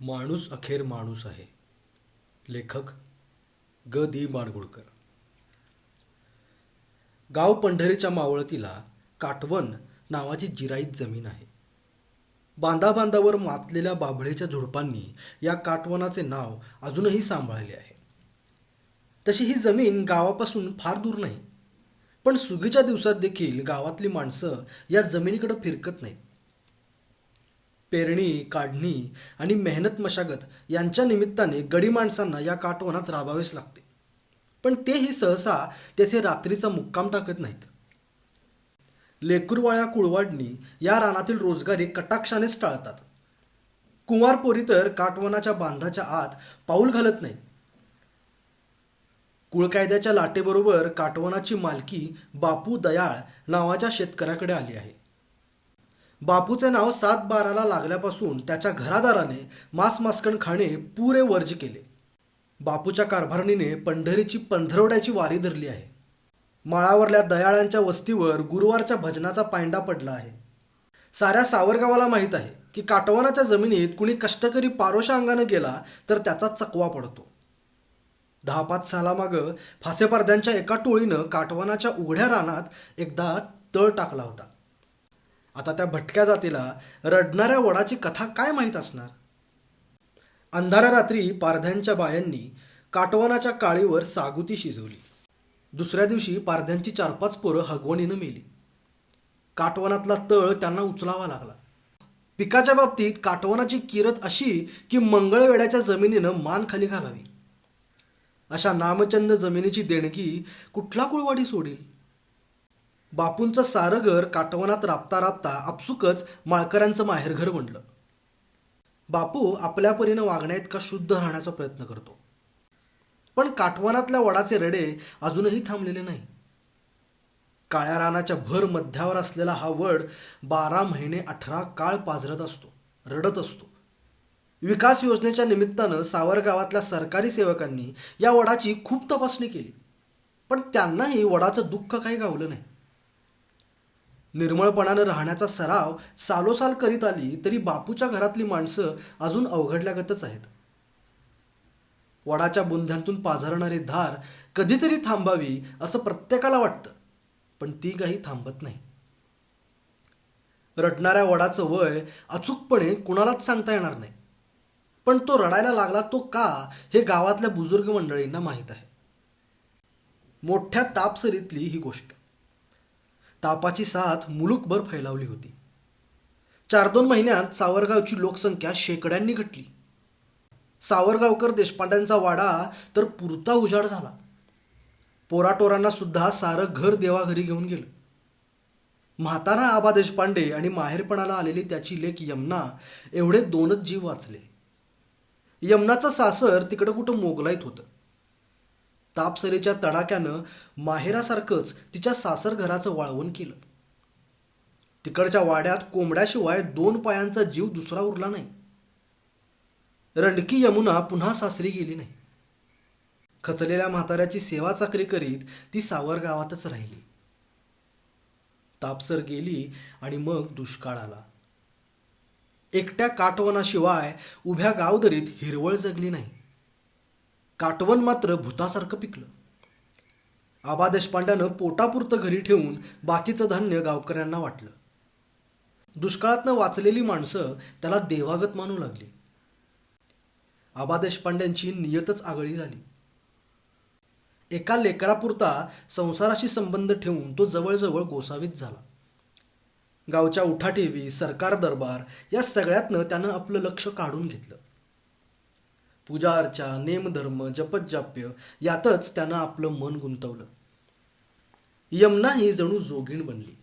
माणूस अखेर माणूस आहे. लेखक ग. दी. माडगुळकर. गाव पंढरीच्या मावळतीला काटवण नावाची जिराईत जमीन आहे. बांधाबांधावर मातलेल्या बाभळेच्या झुडपांनी या काटवनाचे नाव अजूनही सांभाळले आहे. तशी ही जमीन गावापासून फार दूर नाही. पण सुगीच्या दिवसात देखील गावातली माणसं या जमिनीकडे फिरकत नाहीत. पेरणी काढणी आणि मेहनत मशागत यांच्या निमित्ताने गडी माणसांना या काटवनात राबावेच लागते. पण तेही सहसा तेथे रात्रीचा मुक्काम टाकत नाहीत. लेकुरवाळ्या कुळवाडणी या रानातील रोजगारी कटाक्षानेच टाळतात. कुंवारपोरी तर काटवनाच्या बांधाच्या आत पाऊल घालत नाहीत. कुळकायद्याच्या लाटेबरोबर काटवनाची मालकी बापू दयाळ नावाच्या शेतकऱ्याकडे आली आहे. बापूचे नाव सात बाराला लागल्यापासून त्याच्या घरादाराने मास मास्कण खाणे पुरे वर्ज केले. बापूच्या कारभारणीने पंढरीची पंधरवड्याची वारी धरली आहे. माळावरल्या दयाळांच्या वस्तीवर गुरुवारच्या भजनाचा पायंडा पडला आहे. साऱ्या सावरगावाला माहीत आहे की काटवानाच्या जमिनीत कुणी कष्टकरी पारोशा अंगानं गेला तर त्याचा चकवा पडतो. दहा पाच सालामागं फासेपरद्यांच्या एका टोळीनं काटवानाच्या उघड्या रानात एकदा तळ टाकला होता. आता त्या भटक्या जातीला रडणाऱ्या वडाची कथा काय माहीत असणार? अंधारा रात्री पारध्यांच्या बायांनी काटवानाच्या काळीवर सागुती शिजवली. दुसऱ्या दिवशी पारध्यांची चार पाच पोरं हगवणीनं मेली. काटवनातला तळ त्यांना उचलावा लागला. पिकाच्या बाबतीत काटवनाची किरत अशी की मंगळवेड्याच्या जमिनीनं मान खाली घालावी. अशा नामचंद जमिनीची देणगी कुठला कुळवाडी सोडील? बापूंचं सारं घर काटवनात राबता राबता आपसुकच माळकऱ्यांचं माहेरघर बनलं. बापू आपल्या परीनं वागण्याइतका शुद्ध राहण्याचा प्रयत्न करतो. पण काटवनातल्या वडाचे रडे अजूनही थांबलेले नाही. काळ्या रानाच्या भर मध्यावर असलेला हा वड बारा महिने अठरा काळ पाझरत असतो रडत असतो. विकास योजनेच्या निमित्तानं सावरगावातल्या सरकारी सेवकांनी या वडाची खूप तपासणी केली. पण त्यांनाही वडाचं दुःख काही गावलं नाही. निर्मळपणानं राहण्याचा सराव सालोसाल करीत आली तरी बापूच्या घरातली माणसं अजून अवघडल्यागतच आहेत. वडाच्या बुंध्यांतून पाझरणारी धार कधीतरी थांबावी असं प्रत्येकाला वाटतं पण ती काही थांबत नाही. रडणाऱ्या वडाचं वय अचूकपणे कुणालाच सांगता येणार नाही पण तो रडायला लागला तो का हे गावातल्या बुजुर्ग मंडळींना माहीत आहे. मोठ्या तापसरीतली ही गोष्ट. तापाची साथ मुलुकभर फैलावली होती. चार दोन महिन्यात सावरगावची लोकसंख्या शेकड्यांनी घटली. सावरगावकर देशपांड्यांचा वाडा तर पुरता उजाड झाला. पोराटोरांना सुद्धा सारं घर देवाघरी घेऊन गेलं. म्हातारा आबा देशपांडे आणि माहेरपणाला आलेली त्याची लेख यमना एवढे दोनच जीव वाचले. यमनाचं सासर तिकडं कुठं मोगलाईत होतं. तापसरेच्या तडाक्यानं माहेरासारखंच तिच्या सासर घराचं वाळवण केलं. तिकडच्या वाड्यात कोंबड्याशिवाय दोन पायांचा जीव दुसरा उरला नाही. रणकी यमुना पुन्हा सासरी गेली नाही. खचलेल्या म्हाताऱ्याची सेवा चाकरी करीत ती सावर गावातच राहिली. तापसर गेली आणि मग दुष्काळ आला. एकट्या काटवनाशिवाय उभ्या गावदरीत हिरवळ जगली नाही. काटवण मात्र भूतासारखं पिकलं. आबा देशपांड्यानं पोटापुरतं घरी ठेवून बाकीचं धान्य गावकऱ्यांना वाटलं. दुष्काळातनं वाचलेली माणसं त्याला देवागत मानू लागली. आबा देशपांड्यांची नियतच आगळी झाली. एका लेकरापुरता संसाराशी संबंध ठेवून तो जवळजवळ गोसावीत झाला. गावच्या उठाठेवी सरकार दरबार या सगळ्यातनं त्यानं आपलं लक्ष काढून घेतलं. पूजा अर्चा नेमधर्म जपतजाप्य यातच त्यानं आपलं मन गुंतवलं. यमुना ही जणू जोगीण बनली.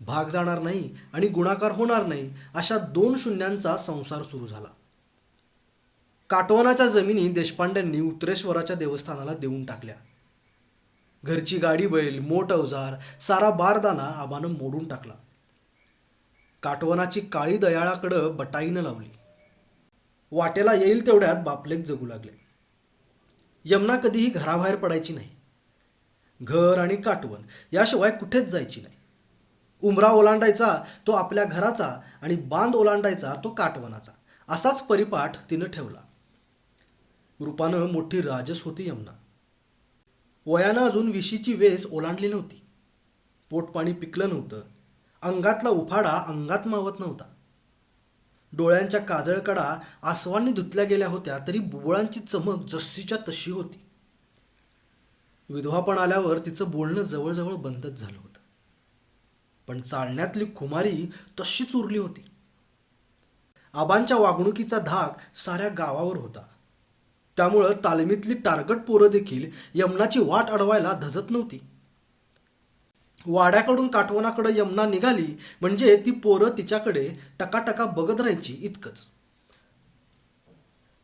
भाग जाणार नाही आणि गुणाकार होणार नाही अशा दोन शून्यांचा संसार सुरू झाला. काटवनाच्या जमिनी देशपांड्यांनी उत्तरेश्वराच्या देवस्थानाला देऊन टाकल्या. घरची गाडी बैल मोठ अवजार सारा बारदाना आबानं मोडून टाकला. काटवनाची काळी दयाळाकडं बटाईनं लावली. वाटेला येईल तेवढ्यात बापलेक जगू लागले. यमुना कधीही घराबाहेर पडायची नाही. घर आणि काटवण याशिवाय कुठेच जायची नाही. उमरा ओलांडायचा तो आपल्या घराचा आणि बांध ओलांडायचा तो काटवनाचा असाच परिपाठ तिनं ठेवला. रूपानं मोठी राजस होती यमुना. वयानं अजून विशीची वेस ओलांडली नव्हती. पोटपाणी पिकलं नव्हतं. अंगातला उफाडा अंगात मावत नव्हता. डोळ्यांच्या काजळकडा आसवांनी धुतल्या गेल्या होत्या तरी बुबुळांची चमक जशीच्या तशी होती. विधवापण आल्यावर तिचं बोलणं जवळजवळ बंदच झालं होतं. पण चालण्यातली खुमारी तशीच उरली होती. आबांच्या वागणुकीचा धाक साऱ्या गावावर होता. त्यामुळं तालमीतली टार्गट पोरं देखील यमनाची वाट अडवायला धजत नव्हती. वाड्याकडून काटवनाकडे यमुना निघाली म्हणजे ती पोरं तिच्याकडे टकाटका बघत राहायची इतकंच.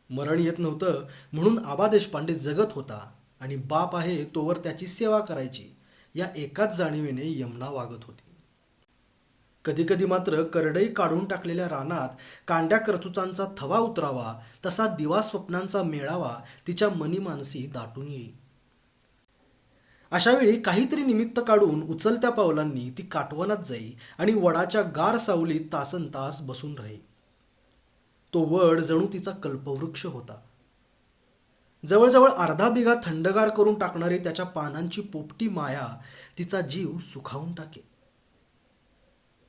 मरण येत नव्हतं म्हणून आबा देशपांडे जगत होता आणि बाप आहे तोवर त्याची सेवा करायची. या एकाच जाणीवेने यमुना वागत होती. कधीकधी मात्र करडई काढून टाकलेल्या रानात कांड्या करचुचांचा थवा उतरावा तसा दिवा स्वप्नांचा मेळावा तिच्या मनी मानसी दाटून येई. अशावेळी काहीतरी निमित्त काढून उचलत्या पावलांनी ती काटवनात जाई आणि वडाच्या गार सावलीत तासन तास बसून राही. तो वड जणू तिचा कल्पवृक्ष होता. जवळजवळ अर्धा बिघा थंडगार करून टाकणारी त्याच्या पानांची पोपटी माया तिचा जीव सुखावून टाके.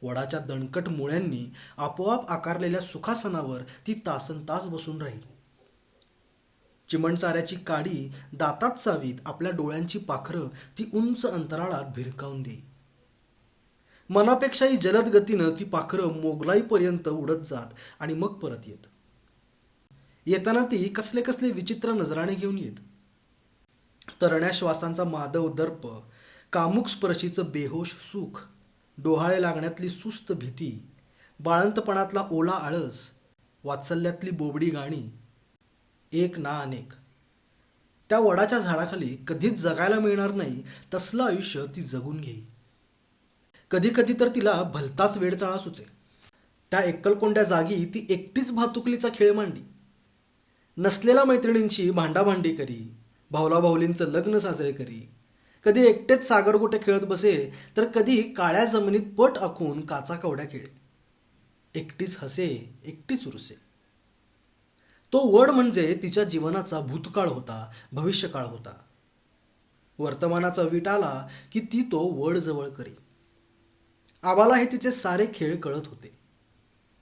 वडाच्या दणकट मुळ्यांनी आपोआप आकारलेल्या सुखासनावर ती तासन तास बसून राहील. चिमणचाऱ्याची काडी दातात सावीत आपल्या डोळ्यांची पाखरं ती उंच अंतराळात भिरकावून देई मनापेक्षाही जलद गतीनं ती पाखरं मोगलाईपर्यंत उडत जात आणि मग परत येत. येताना ती कसले कसले विचित्र नजराने घेऊन येत. तरण्या श्वासांचा माधव दर्प कामुक स्पर्शीचं बेहोश सुख डोहाळे लागण्यातली सुस्त भीती बाळंतपणातला ओला आळस वात्सल्यातली बोबडी गाणी एक ना अनेक. त्या वडाच्या झाडाखाली कधीच जगायला मिळणार नाही तसलं आयुष्य ती जगून घेई कधी कधी तर तिला भलताच वेडचाळा सुचे त्या एकलकोंड्या जागी ती एकटीच भातुकलीचा खेळ मांडी. नसलेल्या मैत्रिणींची भांडाभांडी करी भावलाभावलींचं लग्न साजरे करी. कधी एकटेच सागरगोटे खेळत बसे तर कधी काळ्या जमिनीत पट आखून काचा कवड्या खेळे. एकटीच हसे एकटीच उरसे तो वड म्हणजे तिच्या जीवनाचा भूतकाळ होता भविष्यकाळ होता. वर्तमानाचा वीट आला की ती तो वड जवळ करी. आबाला हे तिचे सारे खेळ कळत होते.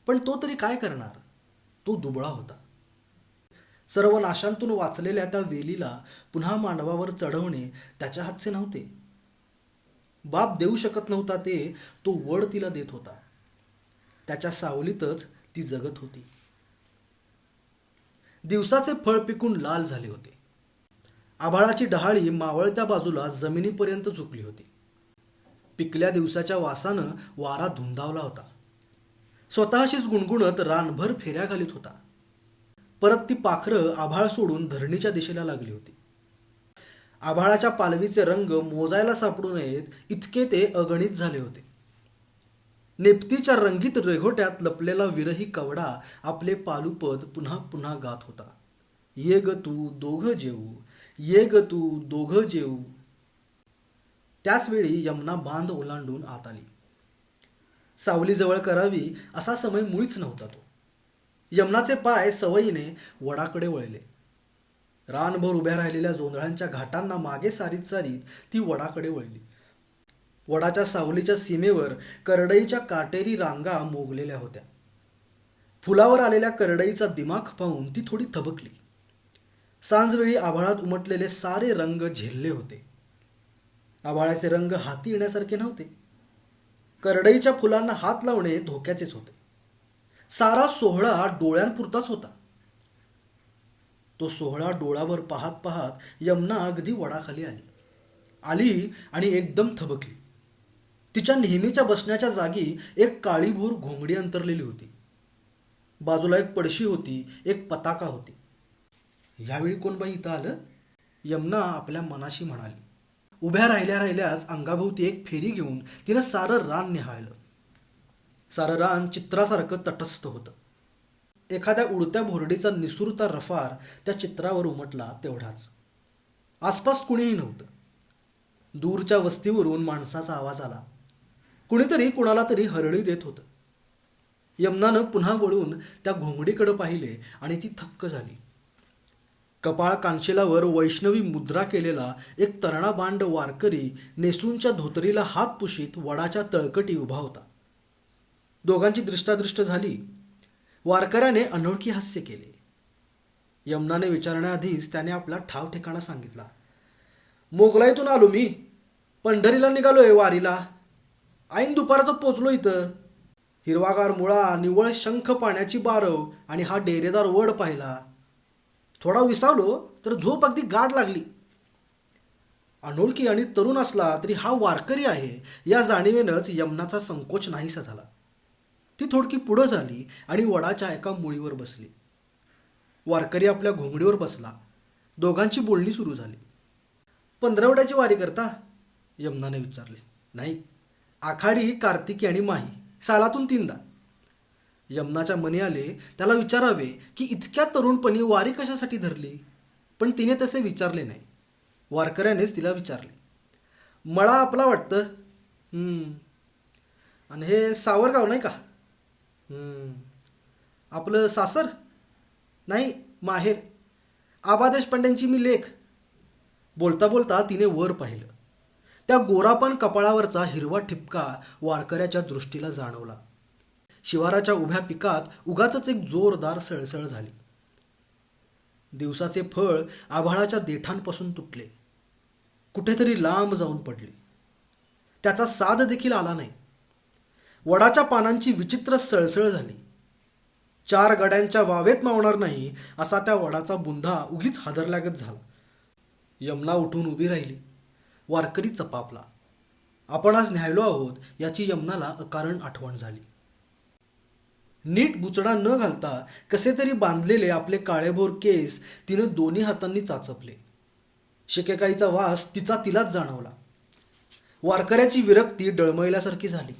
पण तो तरी काय करणार? तो दुबळा होता. सर्व नाशांतून वाचलेल्या त्या वेलीला पुन्हा मांडवावर चढवणे त्याच्या हातचे नव्हते. बाप देऊ शकत नव्हता ते तो वड तिला देत होता. त्याच्या सावलीतच ती जगत होती. दिवसाचे फळ पिकून लाल झाले होते. आभाळाची डहाळी मावळत्या बाजूला जमिनीपर्यंत झुकली होती. पिकल्या दिवसाच्या वासानं वारा धुंदावला होता. स्वतःशीच गुणगुणत रानभर फेऱ्या घालीत होता. परत ती पाखरं आभाळ सोडून धरणीच्या दिशेला लागली होती. आभाळाच्या पालवीचे रंग मोजायला सापडू नयेत इतके ते अगणित झाले होते. नेपतीच्या रंगीत रेघोट्यात लपलेला विरही कवडा आपले पालुपद पुन्हा पुन्हा गात होता. ये ग तू दोघ जेऊ ये ग तू दोघ जेऊ. त्याचवेळी यमुना बांध ओलांडून आत आली. सावलीजवळ करावी असा समय मुळीच नव्हता तो. यमुनाचे पाय सवयीने वडाकडे वळले. रानभर उभ्या राहिलेल्या जोंधळांच्या घाटांना मागे सारीत सारीत ती वडाकडे वळली. वडाच्या सावलीच्या सीमेवर करडईच्या काटेरी रांगा मोगलेल्या होत्या. फुलावर आलेल्या करडईचा दिमाग पाहून ती थोडी थबकली. सांजवेळी आभाळात उमटलेले सारे रंग झेलले होते. आभाळाचे रंग हाती येण्यासारखे नव्हते. करडईच्या फुलांना हात लावणे धोक्याचेच होते. सारा सोहळा डोळ्यांपुरताच होता. तो सोहळा डोळावर पाहत पाहत यमुना अगदी वडाखाली आली. आली आणि एकदम थबकली. तिच्या नेहमीच्या बसण्याच्या जागी एक काळीभोर घोंगडी अंतरलेली होती. बाजूला एक पडशी होती एक पताका होती. ह्यावेळी कोण बाई इथं आलं? यमुना आपल्या मनाशी म्हणाली. उभ्या राहिल्या राहिल्याच अंगाभोवती एक फेरी घेऊन तिनं सारं रान निहाळलं. सारं रान चित्रासारखं तटस्थ होतं. एखाद्या उडत्या भोरडीचा निसुरता रफार त्या चित्रावर उमटला तेवढाच. आसपास कुणीही नव्हतं. दूरच्या वस्तीवरून माणसाचा आवाज आला. कुणीतरी कुणाला तरी हरळी देत होतं. यमनानं पुन्हा वळून त्या घोंगडीकडे पाहिले आणि ती थक्क झाली. कपाळ कांशेलावर वैष्णवी मुद्रा केलेला एक तरणा बांड वारकरी नेसूंच्या धोतरीला हात पुशीत वडाच्या तळकटी उभा होता. दोघांची दृष्टादृष्ट झाली. वारकऱ्याने अनोळखी हास्य केले. यमुनाने विचारण्याआधीच त्याने आपला ठाव ठिकाणा सांगितला. मोगलाईतून आलो मी. पंढरीला निघालोय वारीला. ऐन दुपारचं पोचलो इथं. हिरवागार मुळा निवळ शंख पाण्याची बारव आणि हा डेरेदार वड पाहिला. थोडा विसावलो तर झोप अगदी गाठ लागली. अनोळखी आणि तरुण असला तरी हा वारकरी आहे या जाणीवेनंच यमनाचा संकोच नाहीसा झाला. ती थोडकी पुढं झाली आणि वडाच्या एका मुळीवर बसली. वारकरी आपल्या घोंगडीवर बसला. दोघांची बोलणी सुरू झाली. पंधरवड्याची वारी करता? यमुनाने विचारले. नाही. आखाडी कार्तिकी आणि माही सालातून तीनदा. यमुनाच्या मनी आले त्याला विचारावे की इतक्या तरुणपणी वारी कशासाठी धरली? पण तिने तसे विचारले नाही. वारकऱ्यानेच तिला विचारले. मळा आपला वाटतं. आणि हे सावरगाव नाही का? आपलं सासर? नाही माहेर. आबा देशपांड्यांची मी लेख. बोलता बोलता तिने वर पाहिलं. त्या गोरापान कपाळावरचा हिरवा ठिपका वारकऱ्याच्या दृष्टीला जाणवला. शिवाराच्या उभ्या पिकात उगाच एक जोरदार सळसळ झाली. दिवसाचे फळ आभाळाच्या देठांपासून तुटले. कुठेतरी लांब जाऊन पडले. त्याचा साद देखील आला नाही. वडाच्या पानांची विचित्र सळसळ झाली. चार गड्यांच्या वावेत मावणार नाही असा त्या वडाचा बुंधा उगीच हादरल्यागत झाला. यमुना उठून उभी राहिली. वारकरी चपापला आपण आज न्यायलो आहोत याची यमनाला अकारण आठवण झाली. नीट बुचडा न घालता कसे तरी बांधलेले आपले काळेभोर केस तिनं दोन्ही हातांनी चाचपले. शिकेकाईचा वास तिचा तिलाच जाणवला. वारकऱ्याची विरक्ती डळमळल्यासारखी झाली.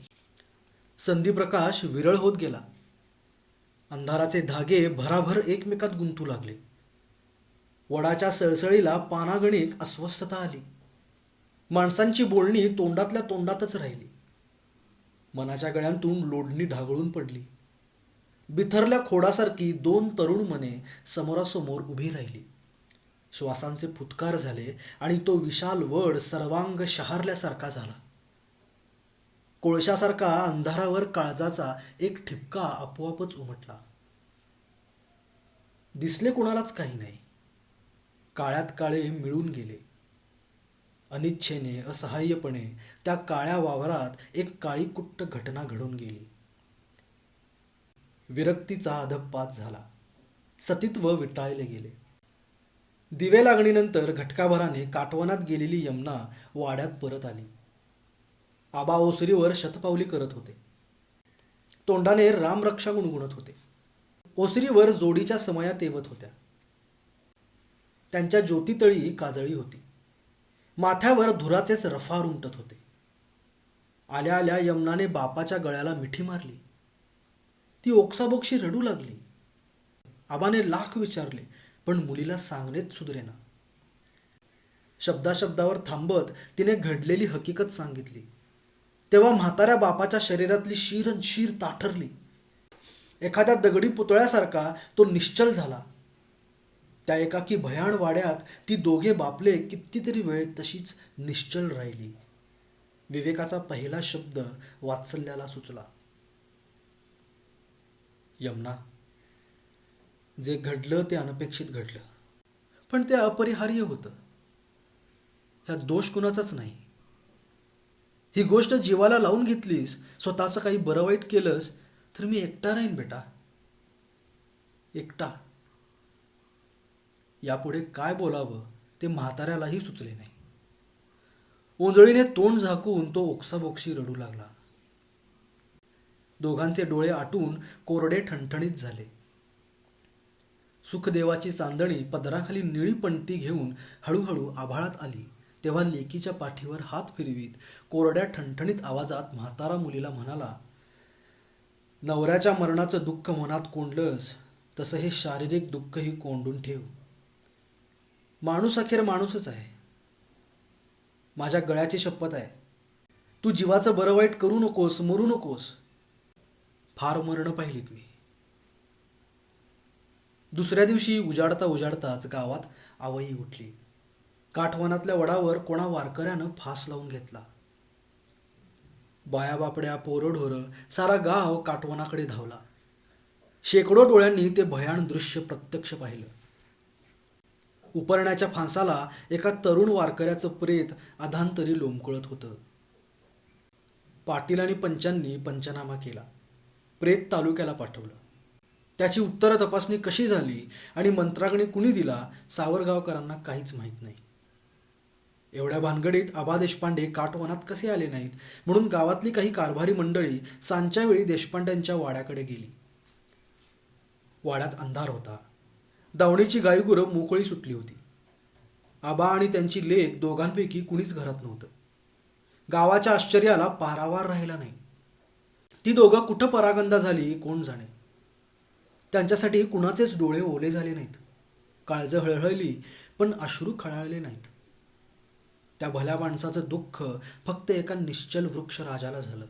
संधीप्रकाश विरळ होत गेला. अंधाराचे धागे भराभर एकमेकात गुंतू लागले. वडाच्या सळसळीला पानागणिक अस्वस्थता आली. माणसांची बोलणी तोंडातल्या तोंडातच राहिली. मनाच्या गळ्यांतून लोढणी ढागळून पडली. बिथरल्या खोडासारखी दोन तरुण मने समोरासमोर उभी राहिली. श्वासांचे फुतकार झाले आणि तो विशाल वड सर्वांग शहारल्यासारखा झाला. कोळशासारखा अंधारावर काळजाचा एक ठिपका आपोआपच उमटला. दिसले कोणालाच काही नाही. काळ्यात काळे मिळून गेले. अनिच्छेने असहाय्यपणे त्या काळ्या वावरात एक काळीकुट्ट घटना घडून गेली. विरक्तीचा अधपात झाला. सतीत्व विटाळले गेले. दिवे लागणीनंतर घटकाभराने काटवनात गेलेली यमुना वाड्यात परत आली. आबा ओसरीवर शतपावली करत होते. तोंडाने रामरक्षा गुणगुणत होते. ओसरीवर जोडीच्या समया तेवत होत्या. त्यांच्या ज्योतितळी काजळी होती. माथ्यावर धुराचेच रफार उमटत होते. आल्या आल्या यमुनाने बापाच्या गळ्याला मिठी मारली. ती ओक्साबोक्षी रडू लागली. आबाने लाख विचारले पण मुलीला सांगणेच सुधरेना. शब्दाशब्दावर थांबत तिने घडलेली हकीकत सांगितली. तेव्हा म्हाताऱ्या बापाच्या शरीरातली शीर शीर ताठरली. एखाद्या दगडी पुतळ्यासारखा तो निश्चल झाला. त्या एकाकी भयाण वाड्यात ती दोघे बापले कितीतरी वेळ तशीच निश्चल राहिली. विवेकाचा पहिला शब्द वात्सल्याला सुचला. यमुना जे घडलं ते अनपेक्षित घडलं. पण ते अपरिहार्य होतं. ह्यात दोष कुणाचाच नाही. ही गोष्ट जीवाला लावून घेतलीस स्वतःचं काही बरं वाईट केलंस तर मी एकटा राहीन बेटा. एकटा. यापुढे काय बोलावं ते म्हाताऱ्यालाही सुचले नाही. ओंजळीने तोंड झाकून तो ओक्साबोक्षी रडू लागला. दोघांचे डोळे आटून कोरडे ठणठणीत झाले. सुखदेवाची चांदणी पदराखाली निळी पणती घेऊन हळूहळू आभाळात आली. तेव्हा लेकीच्या पाठीवर हात फिरवीत कोरड्या ठणठणीत आवाजात म्हातारा मुलीला म्हणाला नवऱ्याच्या मरणाचं दुःख मनात कोंडलंस तसं हे शारीरिक दुःखही कोंडून ठेव. माणूस अखेर माणूसच आहे. माझ्या गळ्याची शपथ आहे. तू जीवाचं बरं वाईट करू नकोस मरू नकोस. फार मरणं पाहिलीत मी. दुसऱ्या दिवशी उजाडता उजाडताच गावात आवई उठली. काठवणातल्या वडावर कोणा वारकऱ्यानं फास लावून घेतला. बाया बापड्या पोरढोरं सारा गाव काठवणाकडे धावला. शेकडो डोळ्यांनी ते भयान दृश्य प्रत्यक्ष पाहिलं. उपरण्याच्या फांसाला एका तरुण वारकऱ्याचं प्रेत अधांतरी लोंबकळत होतं. पाटील आणि पंचांनी पंचनामा केला. प्रेत तालुक्याला पाठवलं. त्याची उत्तर तपासणी कशी झाली आणि मंत्राग्नी कुणी दिला सावरगावकरांना काहीच माहीत नाही. एवढ्या भानगडीत आबा देशपांडे काटवनात कसे आले नाहीत म्हणून गावातली काही कारभारी मंडळी सांच्या वेळी देशपांड्यांच्या वाड्याकडे गेली. वाड्यात अंधार होता. दावणीची गायगुरं मोकळी सुटली होती. आबा आणि त्यांची लेख दोघांपैकी कुणीच घरात नव्हतं. गावाच्या आश्चर्याला पारावार राहिला नाही. ती दोघं कुठं परागंदा झाली कोण जाणे? त्यांच्यासाठी कुणाचेच डोळे ओले झाले नाहीत. काळजं हळहळली पण अश्रू खळाळले नाहीत. त्या भल्या माणसाचं दुःख फक्त एका निश्चल वृक्ष राजाला झालं.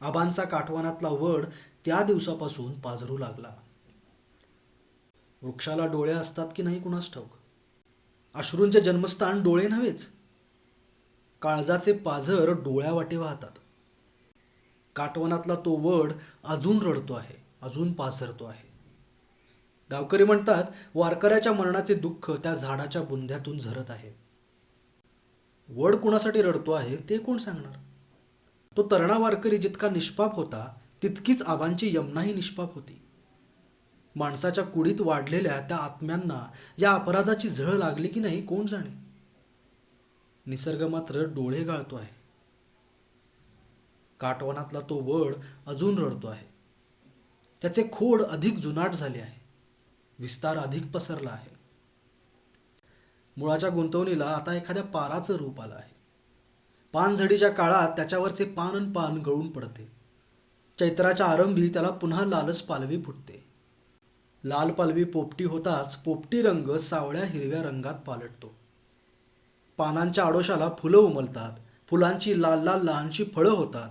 आबांचा काठवानातला वड त्या दिवसापासून पाझरू लागला. वृक्षाला डोळे असतात की नाही कुणास ठाऊक? अश्रूंचे जन्मस्थान डोळे नव्हेच. काळजाचे पाझर डोळ्यावाटे वाहतात. काटवनातला तो वड अजून रडतो आहे अजून पाझरतो आहे. गावकरी म्हणतात वारकऱ्याच्या मरणाचे दुःख त्या झाडाच्या बुंध्यातून झरत आहे. वड कुणासाठी रडतो आहे ते कोण सांगणार? तो तरणा वारकरी जितका निष्पाप होता तितकीच आबांची यमनाही निष्पाप होती. माणसाच्या कुडीत वाढलेल्या त्या आत्म्यांना या अपराधाची झळ लागली की नाही कोण जाणे? निसर्ग मात्र डोळे गाळतो आहे. काटवनातला तो वड अजून रडतो आहे. त्याचे खोड अधिक जुनाट झाले आहे. विस्तार अधिक पसरला आहे. मुळाच्या गुंतवणीला आता एखाद्या पाराचं रूप आलं आहे. पानझडीच्या काळात त्याच्यावरचे पान पान गळून पडते. चैत्राच्या आरंभी त्याला पुन्हा लालच पालवी फुटते. लाल पालवी पोपटी होताच पोपटी रंग सावळ्या हिरव्या रंगात पालटतो. पानांच्या आडोशाला फुलं उमलतात फुलांची लाल लाल लहानशी फळं होतात.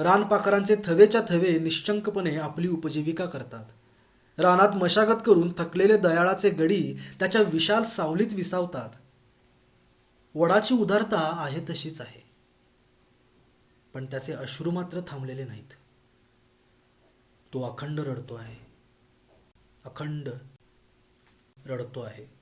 रानपाखरांचे थवेच्या थवे निश्चंकपणे आपली उपजीविका करतात. रानात मशागत करून थकलेले दयाळाचे गडी त्याच्या विशाल सावलीत विसावतात. वडाची उदारता आहे तशीच आहे. पण त्याचे अश्रू मात्र थांबलेले नाहीत. तो अखंड रडतो आहे अखंड रडतो आहे.